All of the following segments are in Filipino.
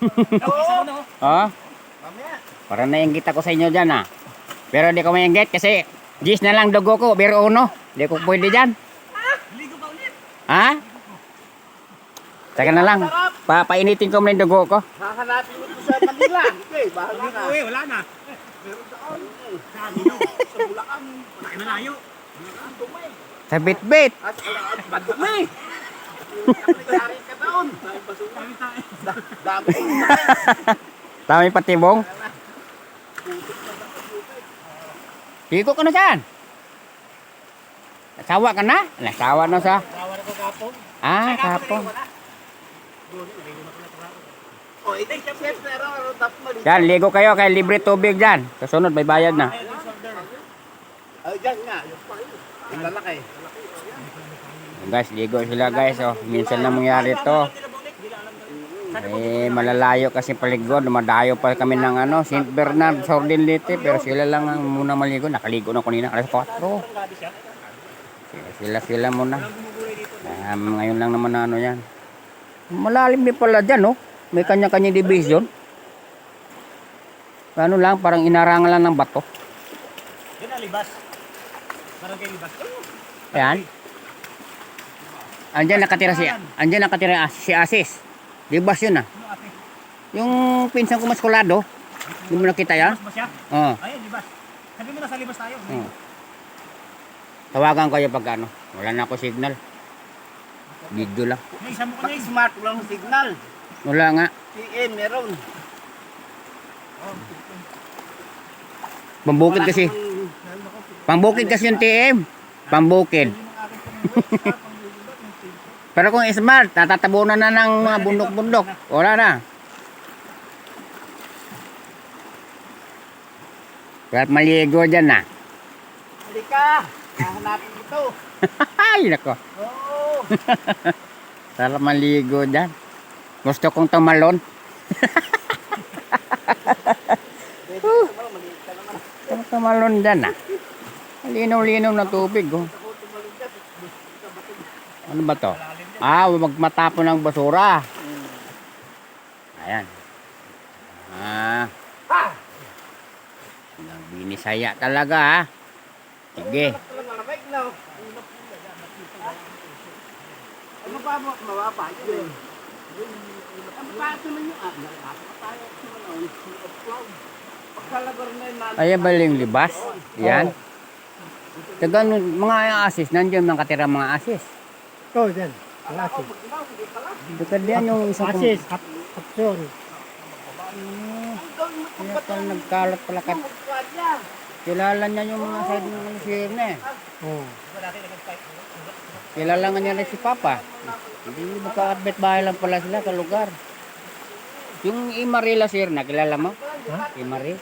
Oh, Mamaya. para nainggit ako sa inyo dyan ah. Pero di ko maingit kasi gis na lang dugo ko, pero uno. Di ko pwede dyan. Ligo ka ulit. Ha? Saka na lang. Pa painitin ko muna yung dugo ko. Hahanapin mo ito sa Manila. Okay, bahala ka. Uy, wala na. Meron doon. Sa Amino. Sa Bulacan. Malaki na layo. Bulacan, dumi. Sa bit-bit. Tama yung patibong. Hiko ka na saan? Nasawa ka na? Nasawa na sa... Tawa na ko kapong. Ah, kapon. O, ito yung chef pero dapat mali. Yan, ligo kayo kay libre tubig dyan. Kasunod, may bayad na. Ay, dyan nga. Lalaki. Guys, ligo sila guys. Oh. Minsan na mangyari to. Eh, malalayo kasi paligod. Dumadayo pa kami ng ano, St. Bernard, Sordin Leyte. Pero sila lang ang muna maligo. Nakaligo na kanina. Alas 4. Sila, sila, sila muna. Um, ngayon lang naman na ano yan. Malalim din pala dyan, oh. May kanya-kanya division. Ano lang, parang inarangan lang ng bato. Yan ang libas. Parang kay libas. Ayan. Andiyan nakatira si Andiyan nakatira si Asis. Libas yun ah. Ano? Yung pinsan ko maskulado. Hindi mo nakita ba siya? Oo. Ayun, libas. Sabi mo nasa libas tayo. Oo. Tawagan kayo pag ano. Wala na ako signal. Video lang. May isa mo ko na. Pag-smart lang ang signal. Wala nga. PM meron. Pambukid kasi. Pambukid kasi yung TM. Pambukid. Pero kung smart, tatatabunan na ng mga bundok-bundok. Wala na. Kahit maligo dyan na. Halika. Hahanapin ito. Ay, nako. Oo. Sarap maligo dyan. Gusto kong tumalon. Kong tumalon dyan ah. Linaw-linaw na tubig oh. Ano ba to? Ah, huwag matapon ng basura. Ayan. Ah, Ha! binisaya talaga ah. Sige. Ano ba mo? Mababa Ayan ba yung libas? Yan. Taga mga asis, nandiyan mga katira mga asis. Ito, dyan. Pala. Taga diyan yung isang mo kung Kaya pala nagkalat pala kat. Kilala niya yung mga side ng sirne. Oo. Kilala nga niya rin si Papa. Hindi magka-admit bahay lang pala sila sa lugar. Yung Imarila sir na kilala mo? Imari? Imari.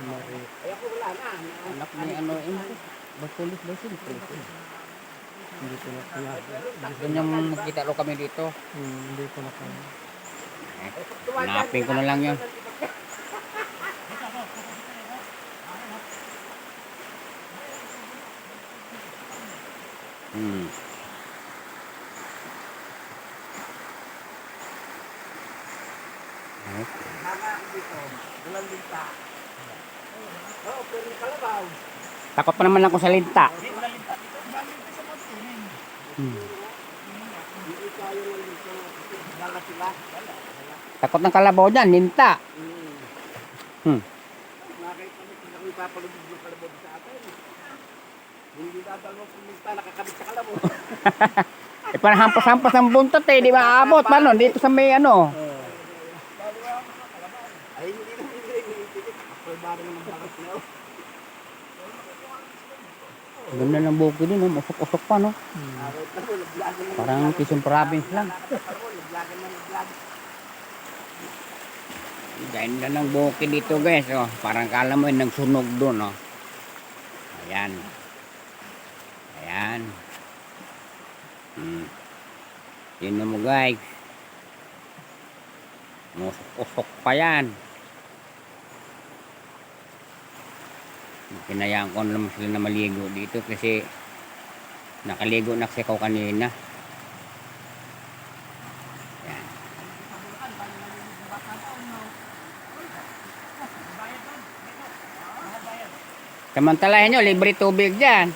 Na. Anak ni ano Imari. Basulis ba sila? Hindi ko na kaya. Gusto niyang magkita ro kami dito. Hmm, hindi ko na kaya. Hanapin ko na lang yun. Hmm. Ay, Hanga ako dito. Walang linta. Oo, pero yung kalabaw. Takot pa naman ako sa linta. Hmm. Hindi. Takot ng kalabaw dyan, linta. Hmm. Hindi. Eh, parang hampas-hampas ang buntot eh, di ba abot? Paano? Dito sa may ano. Ay, hindi na hindi na hindi. Naman bakit na. Ganda ng buko din, oh. usok-usok pa, no? Na. Parang Quezon Province lang. Ganda ng bukid dito guys, oh. Parang kala mo yung nagsunog doon, oh. Ayan. Ayan. Hmm. Tingnan mo guys. Usok-usok pa yan. pinayaan ko naman sila na maligo dito kasi nakaligo na kasi ako kanina yan samantalahin nyo libre tubig dyan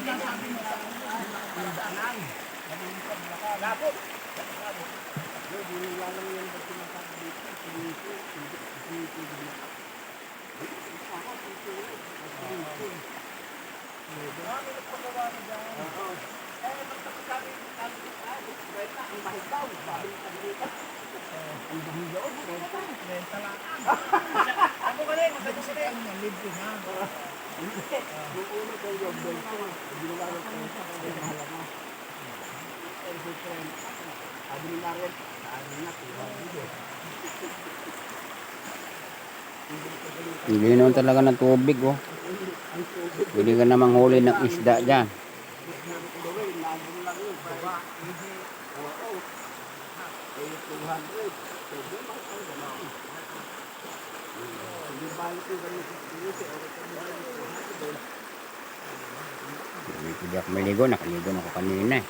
Thank you yung daanan. Nalilipad na ka. Labot! Yun, binila lang yan ba't sinasabi dito. Sinito, sinito, sinito, sinito. Ako, sinito, sinito. Marami na pagawa na dyan. Eh, magpapagkami yung kami ng kami. Dahil na, ang bahigaw. Bahay na nalipat. Ang bahigaw, bro. Benta lang. Ako ka rin, magkakasakit. Ang libre na. Linaw talaga ng tubig oh. Pwede ka namang huli ng isda dyan. Hindi ako maligo, nakaligo na ako kanina eh.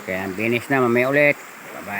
Okay, ang finish na, mamaya ulit.